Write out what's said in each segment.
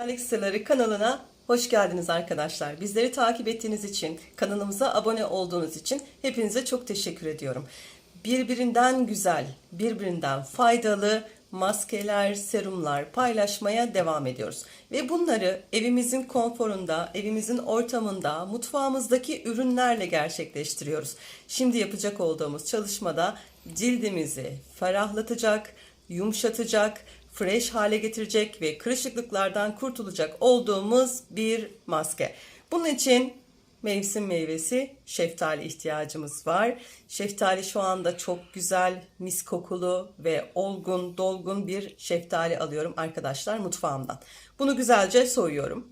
Alex Sırları kanalına hoş geldiniz arkadaşlar. Bizleri takip ettiğiniz için, kanalımıza abone olduğunuz için hepinize çok teşekkür ediyorum. Birbirinden güzel, birbirinden faydalı maskeler, serumlar paylaşmaya devam ediyoruz. Ve bunları evimizin konforunda, evimizin ortamında, mutfağımızdaki ürünlerle gerçekleştiriyoruz. Şimdi yapacak olduğumuz çalışmada cildimizi ferahlatacak, yumuşatacak, fresh hale getirecek ve kırışıklıklardan kurtulacak olduğumuz bir maske. Bunun için mevsim meyvesi şeftali ihtiyacımız var. Şeftali şu anda çok güzel, mis kokulu ve olgun, dolgun bir şeftali alıyorum arkadaşlar mutfağımdan. Bunu güzelce soyuyorum.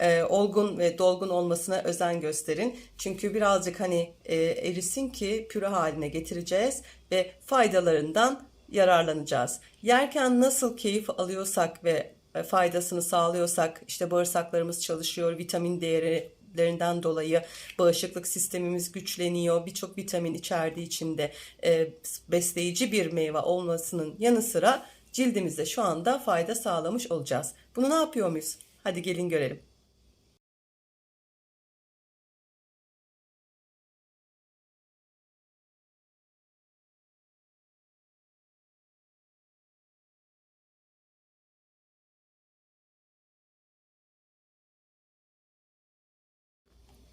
Ee, olgun ve dolgun olmasına özen gösterin. Çünkü birazcık hani e, erisin ki püre haline getireceğiz ve faydalarından yararlanacağız. Yerken nasıl keyif alıyorsak ve e, faydasını sağlıyorsak işte bağırsaklarımız çalışıyor, vitamin değerlerinden dolayı bağışıklık sistemimiz güçleniyor. Birçok vitamin içerdiği için de e, besleyici bir meyve olmasının yanı sıra cildimize şu anda fayda sağlamış olacağız. Bunu ne yapıyor muyuz? Hadi gelin görelim.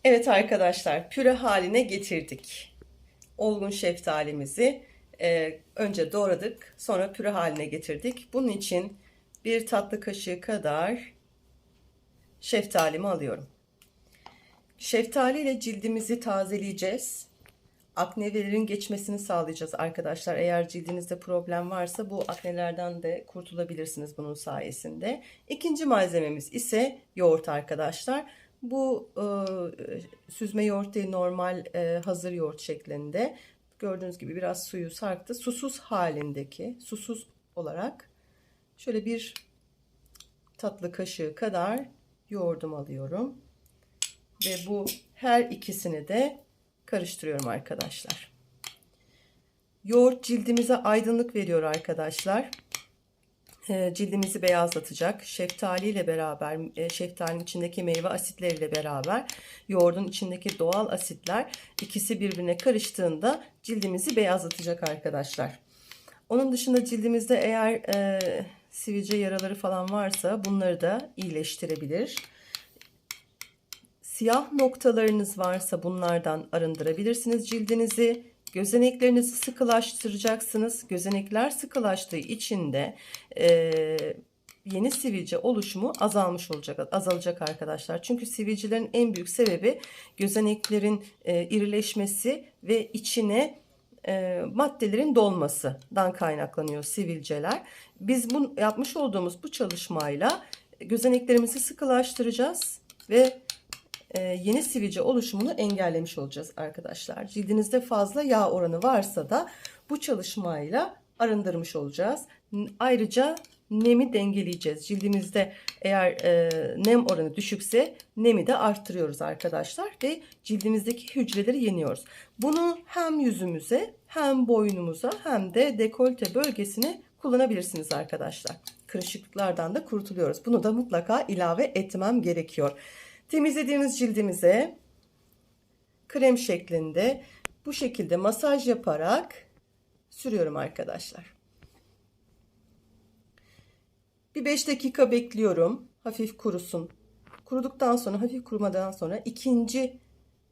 Evet arkadaşlar püre haline getirdik. Olgun şeftalimizi e, önce doğradık sonra püre haline getirdik. Bunun için bir tatlı kaşığı kadar şeftalimi alıyorum. Şeftali ile cildimizi tazeleyeceğiz. Aknelerin geçmesini sağlayacağız arkadaşlar. Eğer cildinizde problem varsa bu aknelerden de kurtulabilirsiniz bunun sayesinde. İkinci malzememiz ise yoğurt arkadaşlar. Bu e, süzme yoğurt değil normal e, hazır yoğurt şeklinde. Gördüğünüz gibi biraz suyu sarktı. Susuz halindeki susuz olarak şöyle bir tatlı kaşığı kadar yoğurdum alıyorum. Ve bu her ikisini de karıştırıyorum arkadaşlar. Yoğurt cildimize aydınlık veriyor arkadaşlar. E, cildimizi beyazlatacak. Şeftali ile beraber, e, şeftalinin içindeki meyve asitleriyle beraber yoğurdun içindeki doğal asitler ikisi birbirine karıştığında cildimizi beyazlatacak arkadaşlar. Onun dışında cildimizde eğer e, sivilce yaraları falan varsa bunları da iyileştirebilir. Siyah noktalarınız varsa bunlardan arındırabilirsiniz cildinizi. Gözeneklerinizi sıkılaştıracaksınız. Gözenekler sıkılaştığı için de e, yeni sivilce oluşumu azalmış olacak, azalacak arkadaşlar. Çünkü sivilcelerin en büyük sebebi gözeneklerin e, irileşmesi ve içine e, maddelerin dolmasından kaynaklanıyor sivilceler. Biz bu yapmış olduğumuz bu çalışmayla gözeneklerimizi sıkılaştıracağız ve yeni sivilce oluşumunu engellemiş olacağız arkadaşlar. Cildinizde fazla yağ oranı varsa da bu çalışmayla arındırmış olacağız. Ayrıca nemi dengeleyeceğiz. Cildimizde eğer e, nem oranı düşükse nemi de arttırıyoruz arkadaşlar ve cildimizdeki hücreleri yeniyoruz. Bunu hem yüzümüze hem boynumuza hem de dekolte bölgesine kullanabilirsiniz arkadaşlar. Kırışıklıklardan da kurtuluyoruz. Bunu da mutlaka ilave etmem gerekiyor. Temizlediğimiz cildimize krem şeklinde bu şekilde masaj yaparak sürüyorum arkadaşlar. Bir 5 dakika bekliyorum. Hafif kurusun. Kuruduktan sonra hafif kurumadan sonra ikinci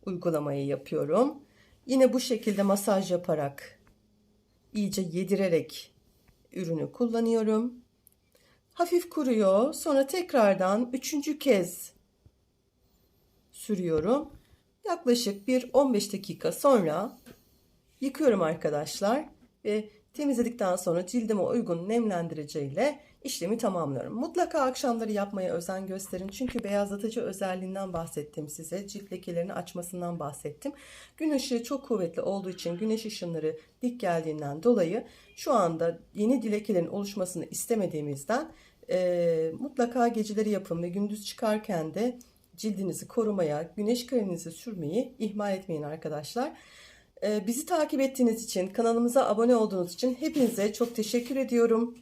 uygulamayı yapıyorum. Yine bu şekilde masaj yaparak iyice yedirerek ürünü kullanıyorum. Hafif kuruyor. Sonra tekrardan üçüncü kez sürüyorum. Yaklaşık bir 15 dakika sonra yıkıyorum arkadaşlar ve temizledikten sonra cildime uygun nemlendiriciyle işlemi tamamlıyorum. Mutlaka akşamları yapmaya özen gösterin. Çünkü beyazlatıcı özelliğinden bahsettim size. Cilt lekelerini açmasından bahsettim. Gün ışığı çok kuvvetli olduğu için güneş ışınları dik geldiğinden dolayı şu anda yeni lekelerin oluşmasını istemediğimizden e, mutlaka geceleri yapın ve gündüz çıkarken de cildinizi korumaya, güneş kreminizi sürmeyi ihmal etmeyin arkadaşlar. Ee, bizi takip ettiğiniz için, kanalımıza abone olduğunuz için hepinize çok teşekkür ediyorum.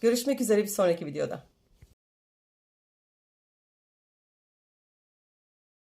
Görüşmek üzere bir sonraki videoda.